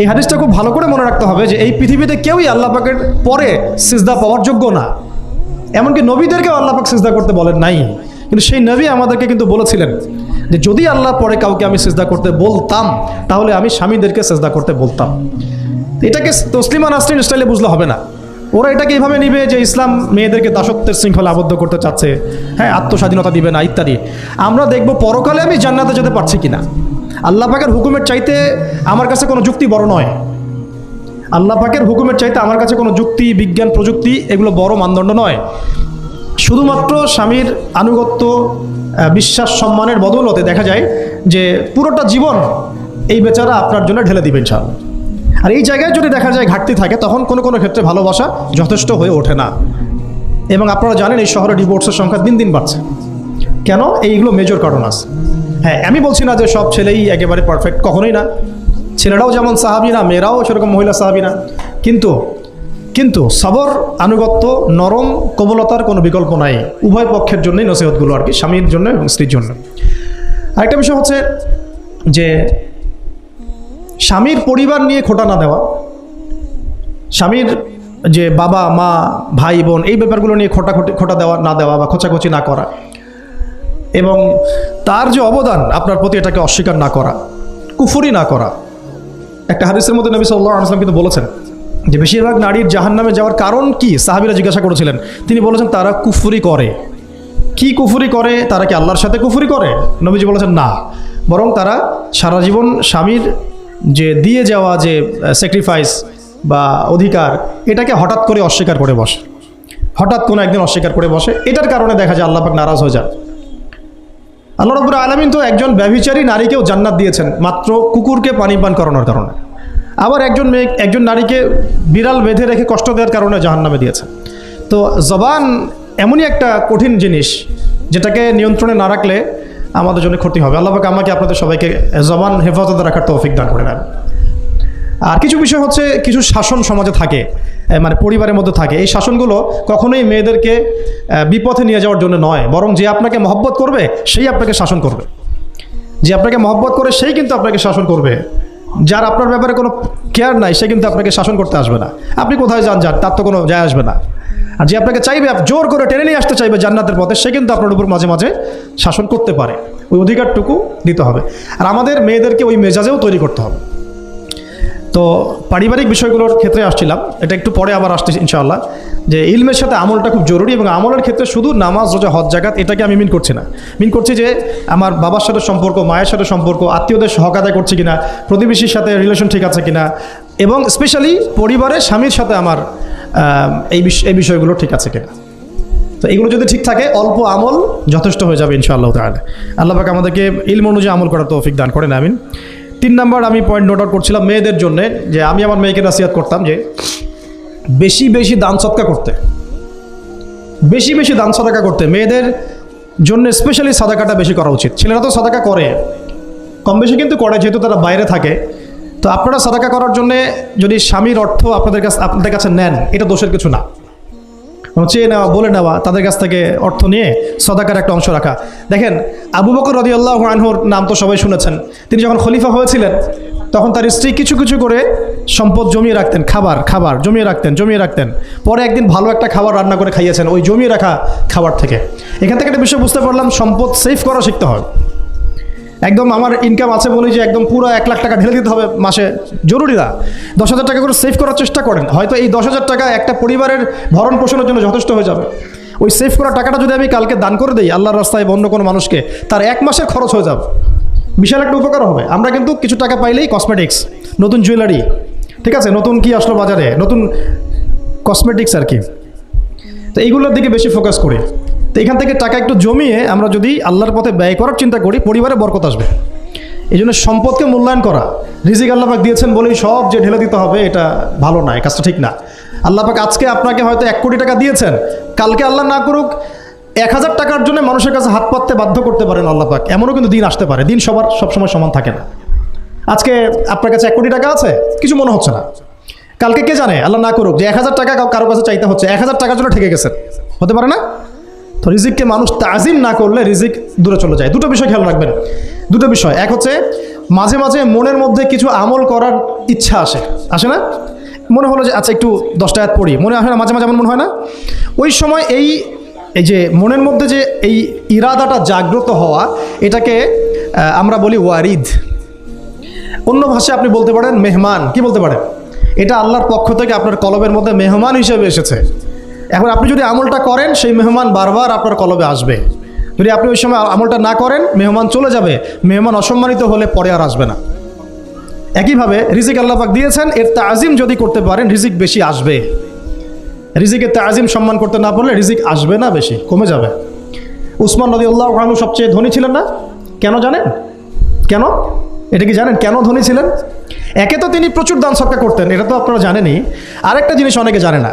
এই হাদিসটা খুব ভালো করে মনে রাখতে হবে যে এই পৃথিবীতে কেউই আল্লাহ পাকের পরে সিজদা পাওয়ার যোগ্য না। এমনকি নবীদেরকেও আল্লাহ পাক সিজদা করতে বলেন নাই। কিন্তু সেই নবী আমাদেরকে কিন্তু বলেছিলেন যে যদি আল্লাহ পরে কাউকে আমি সিজদা করতে বলতাম, তাহলে আমি স্বামীদেরকে সিজদা করতে বলতাম। এটাকে তসলিমা নাসরিন স্টাইলে বুঝলে হবে না। ওরা এটাকে এইভাবে নিবে যে ইসলাম মেয়েদেরকে দাসত্বের শৃঙ্খলা আবদ্ধ করতে চাচ্ছে। হ্যাঁ আত্মস্বাধীনতা দিবে না, ইত্যাদি। আমরা দেখব পরকালে আমি জান্নাতে যেতে পারছি কিনা। আল্লাহ পাকের হুকুমের চাইতে আমার কাছে কোনো যুক্তি বড় নয়। আল্লাহ পাকের হুকুমের চাইতে আমার কাছে কোনো যুক্তি, বিজ্ঞান, প্রযুক্তি এগুলো বড় মানদণ্ড নয়। শুধুমাত্র স্বামীর আনুগত্য বিশ্বাস, সম্মানের বদৌলতে দেখা যায় যে পুরোটা জীবন এই বেচারা আপনার জন্য ঢেলে দিবেন ইনশাআল্লাহ। আর এই জায়গায় যদি দেখা যায় ঘাটতি থাকে, তখন কোনো কোনো ক্ষেত্রে ভালোবাসা যথেষ্ট হয়ে ওঠে না। এবং আপনারা জানেন এই শহরে ডিভোর্সের সংখ্যা দিন দিন বাড়ছে। কেন? এইগুলো মেজর কারণ আছে। হ্যাঁ আমি বলছি না যে সব ছেলেই একেবারে পারফেক্ট কখনোই না। ছেলেরাও যেমন সাহাবি না, মেয়েরাও সেরকম মহিলা সাহাবি না। কিন্তু কিন্তু সবর, আনুগত্য, নরম কোমলতার কোনো বিকল্প নাই। উভয় পক্ষের জন্যই নসিহতগুলো আর কি, স্বামীর জন্য এবং স্ত্রীর জন্য। আরেকটা বিষয় হচ্ছে যে, স্বামীর পরিবার নিয়ে খোটা না দেওয়া, স্বামীর যে বাবা, মা, ভাই, বোন, এই ব্যাপারগুলো নিয়ে খোটা খোটা দেওয়া না দেওয়া বা খোঁচাখুচি না করা এবং তার যে অবদান, আপনার প্রতি এটাকে অস্বীকার না করা, কুফুরি না করা। একটা হাদিসের মধ্যে নবী সাল্লাহ আসলাম কিন্তু বলেছেন যে বেশিরভাগ নারীর জাহান নামে যাওয়ার কারণ কি? সাহাবিরা জিজ্ঞাসা করেছিলেন। তিনি বলেছেন, তারা কুফুরি করে। কি কুফুরি করে? তারা কি আল্লাহর সাথে কুফুরি করে? নবীজি বলেছেন, না। বরং তারা সারা জীবন স্বামীর যে দিয়ে যাওয়া যে স্যাক্রিফাইস বা অধিকার, এটাকে হঠাৎ করে অস্বীকার করে বসে। হঠাৎ কোনো একদিন অস্বীকার করে বসে। এটার কারণে দেখা যায় আল্লাহ পাক নারাজ হয়ে যায় আল্লাহ রব্বুর আলমিন তো একজন ব্যভিচারী নারীকেও জান্নাত দিয়েছেন, মাত্র কুকুরকে পানি পান করানোর কারণে। আবার একজন মেয়ে, একজন নারীকে বিড়াল বেঁধে রেখে কষ্ট দেওয়ার কারণে জাহান্নামে দিয়েছেন। তো জবান এমনই একটা কঠিন জিনিস, যেটাকে নিয়ন্ত্রণে না রাখলে আমাদের জন্য ক্ষতি হবে। আল্লাহ পাক আমাকে আপনাদের সবাইকে জবান হেফাজতে রাখার তৌফিক দান করে নেন আর কিছু বিষয় হচ্ছে, কিছু শাসন সমাজে থাকে মানে পরিবারের মধ্যে থাকে। এই শাসনগুলো কখনোই মেয়েদেরকে বিপথে নিয়ে যাওয়ার জন্য নয়, বরং যে আপনাকে মহব্বত করবে, সেই আপনাকে শাসন করবে। যে আপনাকে মহব্বত করে, সেই কিন্তু আপনাকে শাসন করবে। যার আপনার ব্যাপারে কোনো কেয়ার নাই, সে কিন্তু আপনাকে শাসন করতে আসবে না। আপনি কোথায় যান যান তার তো কোনো যায় আসবে না। আর যে আপনাকে চাইবে জোর করে টেনে নিয়ে আসতে চাইবে জান্নাতের পথে, সে কিন্তু আপনার উপর মাঝে মাঝে শাসন করতে পারে। ওই অধিকারটুকু দিতে হবে। আর আমাদের মেয়েদেরকে ওই মেজাজেও তৈরি করতে হবে। তো পারিবারিক বিষয়গুলোর ক্ষেত্রে আসছিলাম। এটা একটু পরে আবার আসতে ইনশাআল্লাহ। যে ইলমের সাথে আমলটা খুব জরুরি এবং আমলের ক্ষেত্রে শুধু নামাজ, রোজা, হজ জাগাত এটাকে আমি মিন করছি না। মিন করছি যে আমার বাবার সাথে সম্পর্ক, মায়ের সাথে সম্পর্ক, আত্মীয়দের হক আদায় করছি কিনা, প্রতিবেশীর সাথে রিলেশন ঠিক আছে কিনা, এবং স্পেশালি পরিবারের স্বামীর সাথে আমার এই এই বিষয়গুলো ঠিক আছে কিনা। তো এগুলো যদি ঠিক থাকে, অল্প আমল যথেষ্ট হয়ে যাবে ইনশাআল্লাহ তাহলে আল্লাহ পাক আমাদেরকে ইলম অনুযায়ী আমল করার তৌফিক দান করেন, আমিন। তিন নাম্বার আমি পয়েন্ট নোট আউট করছিলাম মেয়েদের জন্য, যে আমি আমার মেয়েকে নাসিহাত করতাম যে বেশি বেশি দান সৎকা করতে। বেশি বেশি দান সাদাকা করতে। মেয়েদের জন্য স্পেশালি সাদাকাটা বেশি করা উচিত। ছেলেরা তো সাদাকা করে। কম বেশি কিন্তু করে, যেহেতু তারা বাইরে থাকে। তো আপনারা সাদাকা করার জন্য যদি স্বামীর অর্থ আপনাদের কাছে আপনাদের কাছে নেন, এটা দোষের কিছু না। এবং চেয়ে নেওয়া, বলে নেওয়া, তাদের কাছ থেকে অর্থ নিয়ে সদাকার একটা অংশ রাখা। দেখেন, আবু বকর রদি আল্লাহ আনহুর নাম তো সবাই শুনেছেন। তিনি যখন খলিফা হয়েছিলেন, তখন তার স্ত্রী কিছু কিছু করে সম্পদ জমিয়ে রাখতেন, খাবার খাবার জমিয়ে রাখতেন জমিয়ে রাখতেন। পরে একদিন ভালো একটা খাবার রান্না করে খাইয়েছেন, ওই জমিয়ে রাখা খাবার থেকে। এখান থেকে একটা বিষয় বুঝতে পারলাম, সম্পদ সেভ করা শিখতে হয়। একদম আমার ইনকাম আছে বলি যে একদম পুরো এক লাখ টাকা ঢেলে দিতে হবে মাসে। জরুরি না। দশ হাজার টাকা করে সেভ করার চেষ্টা করেন। হয়তো এই দশ হাজার টাকা একটা পরিবারের ভরণ পোষণের জন্য যথেষ্ট হয়ে যাবে। ওই সেভ করা টাকাটা যদি আমি কালকে দান করে দিই, আল্লাহর রাস্তায় অন্য কোনো মানুষকে, তার এক মাসের খরচ হয়ে যাবে। বিশাল একটা উপকার হবে। আমরা কিন্তু কিছু টাকা পাইলেই কসমেটিক্স নতুন জুয়েলারি ঠিক আছে? নতুন কি আসলো বাজারে? নতুন কসমেটিক্স আর কি। তো এইগুলোর দিকে বেশি ফোকাস করি। তো এখান থেকে টাকা একটু জমিয়ে আমরা যদি আল্লাহর পথে ব্যয় করার চিন্তা করি, পরিবারে বরকত আসবে। এই জন্য সম্পদকে মূল্যায়ন করা। রিজিক আল্লাপাক দিয়েছেন বলেই সব যে ঢেলে দিতে হবে, এটা ভালো না কাজটা ঠিক না। আল্লাপাক আজকে আপনাকে হয়তো এক কোটি টাকা দিয়েছেন। কালকে আল্লাহ না করুক, এক হাজার টাকার জন্য মানুষের কাছে হাত পাততে বাধ্য করতে পারেন আল্লাপাক এমনও কিন্তু দিন আসতে পারে, দিন সবার সবসময় সমান থাকে না। আজকে আপনার কাছে এক কোটি টাকা আছে, কিছু মনে হচ্ছে না। কালকে কে জানে, আল্লাহ না করুক, যে এক হাজার টাকা কারও কাছে চাইতে হচ্ছে, এক হাজার টাকার জন্য ঠেকে গেছেন। হতে পারে না? তো রিজিককে মানুষ তাজিম না করলে রিজিক দূরে চলে যায়। দুটো বিষয় খেয়াল রাখবেন। দুটো বিষয়। এক হচ্ছে, মাঝে মাঝে মনের মধ্যে কিছু আমল করার ইচ্ছা আসে। আসে না? মনে হলো যে আচ্ছা একটু দশটা হাত পড়ি। মনে হয় না, মাঝে মাঝে এমন মনে হয় না? ওই সময় এই এই যে মনের মধ্যে যে এই ইরাদাটা জাগ্রত হওয়া, এটাকে আমরা বলি ওয়ারিদ। অন্য ভাষায় আপনি বলতে পারেন মেহমান। কি বলতে পারেন এটা আল্লাহর পক্ষ থেকে আপনার কলবের মধ্যে মেহমান হিসেবে এসেছে। এখন আপনি যদি আমলটা করেন, সেই মেহমান বারবার আপনার কলবে আসবে। যদি আপনি ওই সময় আমলটা না করেন, মেহমান চলে যাবে। মেহমান অসম্মানিত হলে পরে আর আসবে না। একইভাবে রিজিক আল্লাপাক দিয়েছেন, এর তাজিম যদি করতে পারেন, রিজিক বেশি আসবে। রিজিকের তাজিম সম্মান করতে না পারলে রিজিক আসবে না বেশি, কমে যাবে। উসমান নদী আল্লাহ খানু সবচেয়ে ধনী ছিলেন না? কেন জানেন? কেন? এটা কি জানেন? কেন ধনী ছিলেন? একে তো তিনি প্রচুর দান সৎকার করতেন, এটা তো আপনারা জানেনই। আরেকটা জিনিস অনেকে জানে না।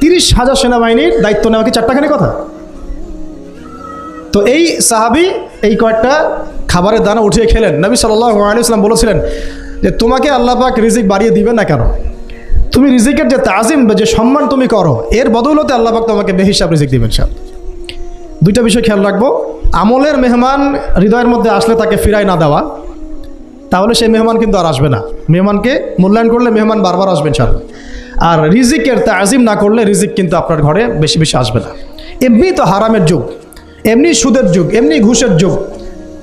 তিরিশ হাজার সেনাবাহিনীর দায়িত্ব নেওয়া কি চারটাখানি কথা? তো এই সাহাবি এই কয়েকটা খাবারের দানা উঠিয়ে খেলেন। নবী আলিয়াল্লাম বলেছিলেন যে, তোমাকে আল্লাহ পাক রিজিক বাড়িয়ে দিবে না কেন? তুমি রিজিকের যে তাজিম বা যে সম্মান তুমি করো, এর বদৌলতে আল্লাহ পাক তোমাকে বেহিসাব রিজিক দিবেন সব দুইটা বিষয় খেয়াল রাখব। আমলের মেহমান হৃদয়ের মধ্যে আসলে তাকে ফিরাই না দেওয়া, তাহলে সেই মেহমান কিন্তু আর আসবে না। মেহমানকে মূল্যায়ন করলে মেহমান বারবার আসবেন স্যার আর রিজিকের তাজিম না করলে রিজিক কিন্তু আপনার ঘরে বেশি বেশি আসবে না। এমনি তো হারামের যুগ, এমনি সুদের যুগ, এমনি ঘুষের যুগ।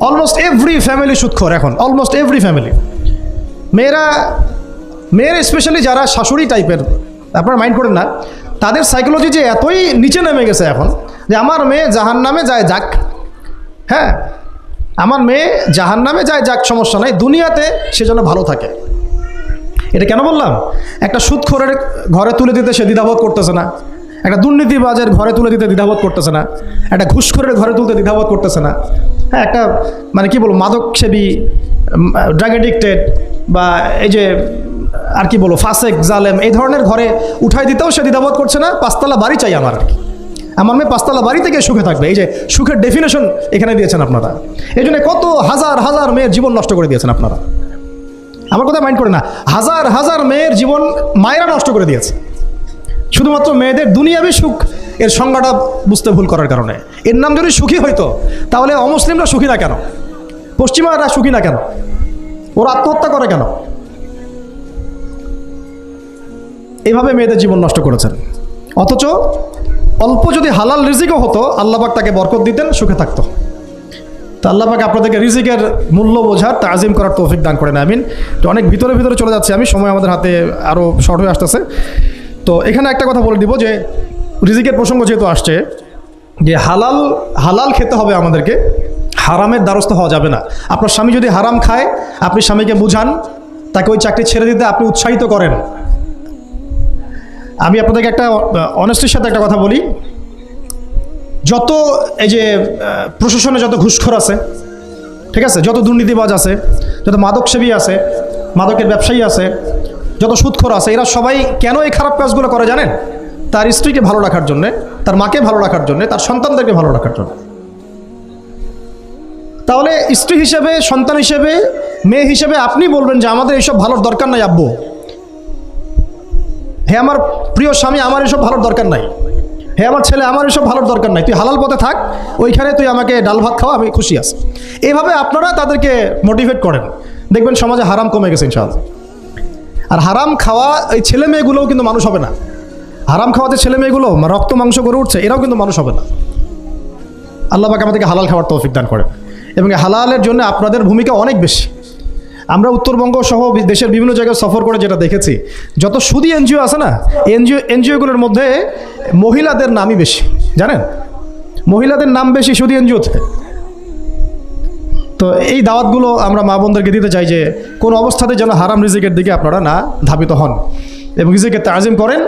অলমোস্ট এভরি ফ্যামিলি সুদখোর এখন অলমোস্ট এভরি ফ্যামিলি মেয়েরা, মেয়ের স্পেশালি যারা শাশুড়ি টাইপের আপনারা মাইন্ড করেন না, তাদের সাইকোলজি যে এতই নিচে নেমে গেছে এখন, যে আমার মেয়ে জাহান নামে যায় যাক। হ্যাঁ আমার মেয়ে জাহান নামে যায় যাক সমস্যা নাই, দুনিয়াতে সে যেন ভালো থাকে। এটা কেন বললাম? একটা সুদখোরের ঘরে তুলে দিতে সে দ্বিধাবোধ করতেছে না। একটা দুর্নীতিবাজের ঘরে তুলে দিতে দ্বিধাবোধ করতেছে না। একটা ঘুষখোরের ঘরে তুলতে দ্বিধাবোধ করতেছে না। হ্যাঁ একটা মানে কি বলব, মাদকসেবী ড্রাগ এডিক্টেড বা এই যে, আর কি বলব, ফাসেক, জালেম, এই ধরনের ঘরে উঠাই দিতেও সে দ্বিধাবোধ করছে না। পাঁচতলা বাড়ি চাই আমার আর কি। আমার মেয়ে পাঁচতলা বাড়ি থেকে সুখে থাকবে। এই যে সুখের ডেফিনেশন এখানে দিয়েছেন আপনারা। এই জন্য কত হাজার হাজার মেয়ের জীবন নষ্ট করে দিয়েছেন আপনারা। আমার কথা মাইন্ড করে না। হাজার হাজার মেয়ের জীবন মায়েরা নষ্ট করে দিয়েছে। শুধুমাত্র মেয়েদের দুনিয়াবি সুখ, এর সংজ্ঞাটা বুঝতে ভুল করার কারণে। এর নাম যদি সুখী হইতো, তাহলে অমুসলিমরা সুখী না কেন? পশ্চিমারা সুখী না কেন? ওরা আত্মহত্যা করে কেন? এইভাবে মেয়েদের জীবন নষ্ট করেছেন। অথচ অল্প যদি হালাল রিজিকও হতো আল্লাহবাক তাকে বরকত দিতেন, সুখে থাকতো। তো আল্লাহবাক আপনাদেরকে রিজিকের মূল্য বোঝার তাজিম করার তৌফিক দান করেন, আমিন। তো অনেক ভিতরে ভিতরে চলে যাচ্ছে আমি, সময় আমাদের হাতে আরও শর্ট হয়ে আসতেছে। তো এখানে একটা কথা বলে দিব যে, রিজিকের প্রসঙ্গ যেহেতু আসছে, যে হালাল হালাল খেতে হবে আমাদেরকে, হারামের দ্বারস্থ হওয়া যাবে না। আপনার স্বামী যদি হারাম খায়, আপনি স্বামীকে বুঝান, তাকে ওই চাকরি ছেড়ে দিতে আপনি উৎসাহিত করেন। আমি আপনাদেরকে একটা অনেস্টির সাথে একটা কথা বলি। যত এই যে প্রশাসনে যত ঘুষখোর আছে, ঠিক আছে, যত দুর্নীতিবাজ আছে, যত মাদকসেবী আছে, মাদকের ব্যবসায়ী আছে, যত সুদখোর আছে, এরা সবাই কেন এই খারাপ কাজগুলো করে জানেন? তার স্ত্রীকে ভালো রাখার জন্যে, তার মাকে ভালো রাখার জন্যে, তার সন্তানদেরকে ভালো রাখার জন্য। তাহলে স্ত্রী হিসেবে, সন্তান হিসেবে, মেয়ে হিসেবে আপনি বলবেন যে আমাদের এইসব ভালোর দরকার নাই আব্বু। হ্যাঁ আমার প্রিয় স্বামী, আমার এসব ভালোর দরকার নাই। হে আমার ছেলে, আমার এসব ভালোর দরকার নাই। তুই হালাল পথে থাক, ওইখানে তুই আমাকে ডাল ভাত খাওয়া, আমি খুশি আছি। এইভাবে আপনারা তাদেরকে মোটিভেট করেন। দেখবেন সমাজে হারাম কমে গেছে ইনশাআল্লাহ। আর হারাম খাওয়া, এই ছেলে মেয়েগুলোও কিন্তু মানুষ হবে না। হারাম খাওয়াতে ছেলে মেয়েগুলো রক্ত, মাংস করে উঠছে, এরাও কিন্তু মানুষ হবে না। আল্লাহ পাক আমাদেরকে হালাল খাওয়ার তৌফিক দান করেন। এবং হালালের জন্য আপনাদের ভূমিকা অনেক বেশি। আমরা উত্তরবঙ্গ সহ দেশের বিভিন্ন জায়গায় সফর করে যেটা দেখেছি, যত সুদী এনজিও আছে না, এনজিও, এনজিওগুলোর মধ্যে মহিলাদের নামই বেশি, জানেন? মহিলাদের নাম বেশি সুদী এনজিওতে। তো এই দাওয়াতগুলো আমরা মা বোনদেরকে দিতে চাই যে, কোন অবস্থাতে যেন হারাম রিজিকের দিকে আপনারা না ধাবিত হন। এবং রিজিকের তাজিম করেন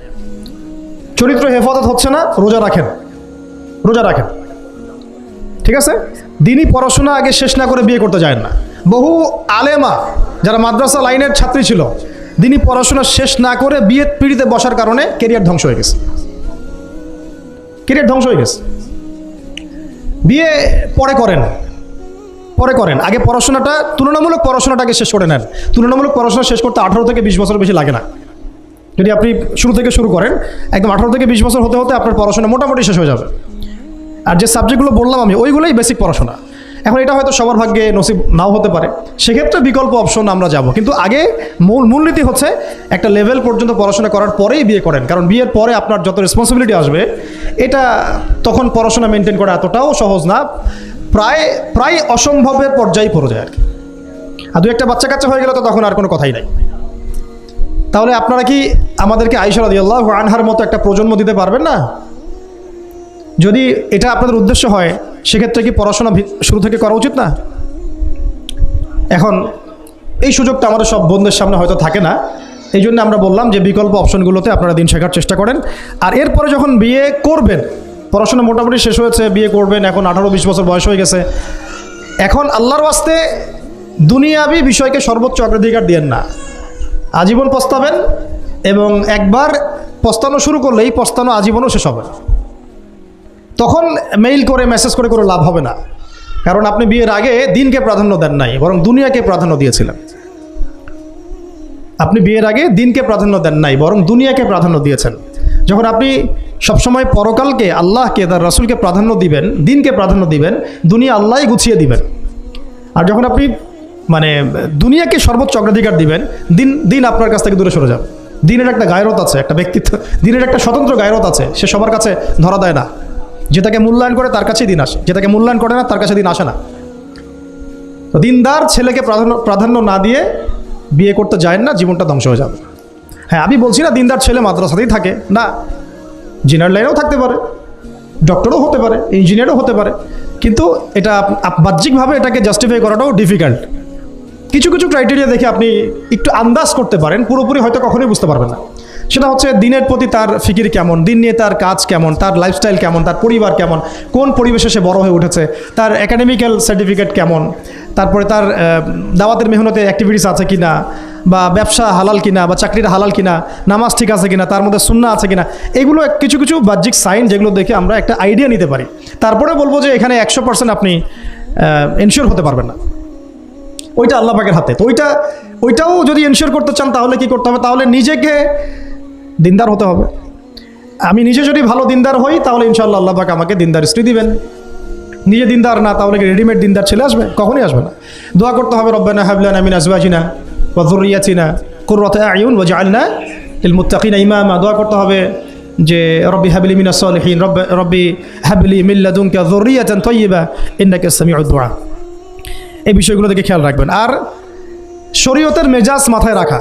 চরিত্র হেফাজত হচ্ছে না, রোজা রাখেন। রোজা রাখেন। ঠিক আছে? দিনই পড়াশোনা আগে শেষ না করে বিয়ে করতে যায় না। বহু আলেমা যারা মাদ্রাসা লাইনের ছাত্রী ছিল, দিনই পড়াশোনা শেষ না করে বিয়ে পিড়িতে বসার কারণে কেরিয়ার ধ্বংস হয়ে গেছে। কেরিয়ার ধ্বংস হয়ে গেছে। বিয়ে পরে করেন। পরে করেন। আগে পড়াশোনাটা, তুলনামূলক পড়াশোনাটাকে শেষ করে নেন। তুলনামূলক পড়াশোনা শেষ করতে আঠারো থেকে বিশ বছর বেশি লাগে না। যদি আপনি শুরু থেকে শুরু করেন, একদম আঠারো থেকে বিশ বছর হতে হতে আপনার পড়াশোনা মোটামুটি শেষ হয়ে যাবে। আর যে সাবজেক্টগুলো বললাম আমি, ওইগুলোই বেসিক পড়াশোনা। এখন এটা হয়তো সবার ভাগ্যে নসিব নাও হতে পারে। সেক্ষেত্রে বিকল্প অপশন আমরা যাব। কিন্তু আগে মূল মূলনীতি হচ্ছে একটা লেভেল পর্যন্ত পড়াশোনা করার পরেই বিয়ে করেন। কারণ বিয়ের পরে আপনার যত রেসপন্সিবিলিটি আসবে, এটা তখন পড়াশোনা মেনটেন করা এতটাও সহজ না। প্রায় প্রায় অসম্ভবের পর্যায়ে পড়ে যায় আর কি। আর দু একটা বাচ্চা কাচ্চা হয়ে গেলে তো তখন আর কোনো কথাই নাই। তাহলে আপনারা কি আমাদেরকে আইসা রাদিয়াল্লাহু আনহার মতো একটা প্রজন্ম দিতে পারবেন না? যদি এটা আপনাদের উদ্দেশ্য হয়, সেক্ষেত্রে কি পড়াশোনা শুরু থেকে করা উচিত না? এখন, এই সুযোগটা আমাদের সব বন্ধুদের সামনে হয়তো থাকে না। এই জন্য আমরা বললাম যে বিকল্প অপশনগুলোতে আপনারা দিন শেখার চেষ্টা করেন। আর এরপরে যখন বিয়ে করবেন, পড়াশোনা মোটামুটি শেষ হয়েছে, বিয়ে করবেন, এখন আঠারো বিশ বছর বয়স হয়ে গেছে। এখন আল্লাহর ওয়াস্তে দুনিয়াবি বিষয়কে সর্বোচ্চ অগ্রাধিকার দিয়েন না। আজীবন পস্তাবেন এবং একবার পস্তানো শুরু করলেই পস্তানো আজীবনও শেষ হবে। তখন মেইল করে মেসেজ করে কোনো লাভ হবে না। কারণ আপনি বিয়ের আগে দিনকে প্রাধান্য দেন নাই, বরং দুনিয়াকে প্রাধান্য দিয়েছিলেন। আপনি বিয়ের আগে দিনকে প্রাধান্য দেন নাই, বরং দুনিয়াকে প্রাধান্য দিয়েছেন। যখন আপনি সবসময় পরকালকে আল্লাহকে, তার রাসূলকে প্রাধান্য দিবেন, দিনকে প্রাধান্য দিবেন, দুনিয়া আল্লাহই গুছিয়ে দিবেন। আর যখন আপনি মানে দুনিয়াকে সর্বোচ্চ অগ্রাধিকার দিবেন, দিন দিন আপনার কাছ থেকে দূরে সরে যাবে দিনের একটা গায়রত আছে, একটা ব্যক্তিত্ব, দিনের একটা স্বতন্ত্র গায়রত আছে, সে সবার কাছে ধরা দেয় না। যেটাকে মূল্যায়ন করে তার কাছেই দিন আসে, যেটাকে মূল্যায়ন করে না তার কাছে দিন আসে না। তো দিনদার ছেলেকে প্রাধান্য প্রাধান্য না দিয়ে বিয়ে করতে যায় না, জীবনটা ধ্বংস হয়ে যাবে। হ্যাঁ আমি বলছি না দিনদার ছেলে মাদ্রাসাতেই থাকে, না জিনার লাইনেও থাকতে পারে, ডক্টরও হতে পারে, ইঞ্জিনিয়ারও হতে পারে, কিন্তু এটা বাহ্যিকভাবে এটাকে জাস্টিফাই করাটাও ডিফিকাল্ট কিছু কিছু ক্রাইটেরিয়া দেখে আপনি একটু আন্দাজ করতে পারেন, পুরোপুরি হয়তো কখনোই বুঝতে পারবেন না। সেটা হচ্ছে দিনের প্রতি তার ফিকির কেমন, দিন নিয়ে তার কাজ কেমন, তার লাইফস্টাইল কেমন, তার পরিবার কেমন, কোন পরিবেশে সে বড় হয়ে উঠেছে, তার একাডেমিক্যাল সার্টিফিকেট কেমন, তারপরে তার দাওয়াতের মেহনতে অ্যাক্টিভিটিস আছে কি না বা ব্যবসা হালাল কিনা, বা চাকরির হালাল কিনা, নামাজ ঠিক আছে কিনা, তার মধ্যে সুন্না আছে কিনা, এগুলো কিছু কিছু বাহ্যিক সাইন যেগুলো দেখে আমরা একটা আইডিয়া নিতে পারি। তারপরে বলব যে এখানে একশো পার্সেন্ট আপনি এনশিওর হতে পারবেন না। ওইটা আল্লাহ পাকের হাতে। তো ওইটা ওইটাও যদি এনশিওর করতে চান, তাহলে কি করতে হবে? তাহলে নিজেকে দিনদার হতে হবে। আমি নিজে যদি ভালো দিনদার হই, তাহলে ইনশাআল্লাহ আল্লাহ পাক আমাকে দিনদার স্ত্রী দিবেন। নিজে দিনদার না, তাহলে কি রেডিমেড দিনদার ছেলে আসবে? কখনই আসবে না। দোয়া করতে হবে, রব্বানা হাবলানা মিন আজওয়াজিনা ওয়া যুররিয়াতিনা কুররাতা আয়ুন ওয়াজআলনা লিল মুত্তাকিনা ইমামা। দোয়া করতে হবে যে, রব্বি হাবলি মিনাস সালিহিন, রব্ব হাবলি মিন লাদুনকা যুররিয়াতান তাইয়্যিবা ইন্নাকা সামিউদ দুআ এই বিষয়গুলো দেখে খেয়াল রাখবেন। আর শরীয়তের মেজাজ মাথায় রাখা।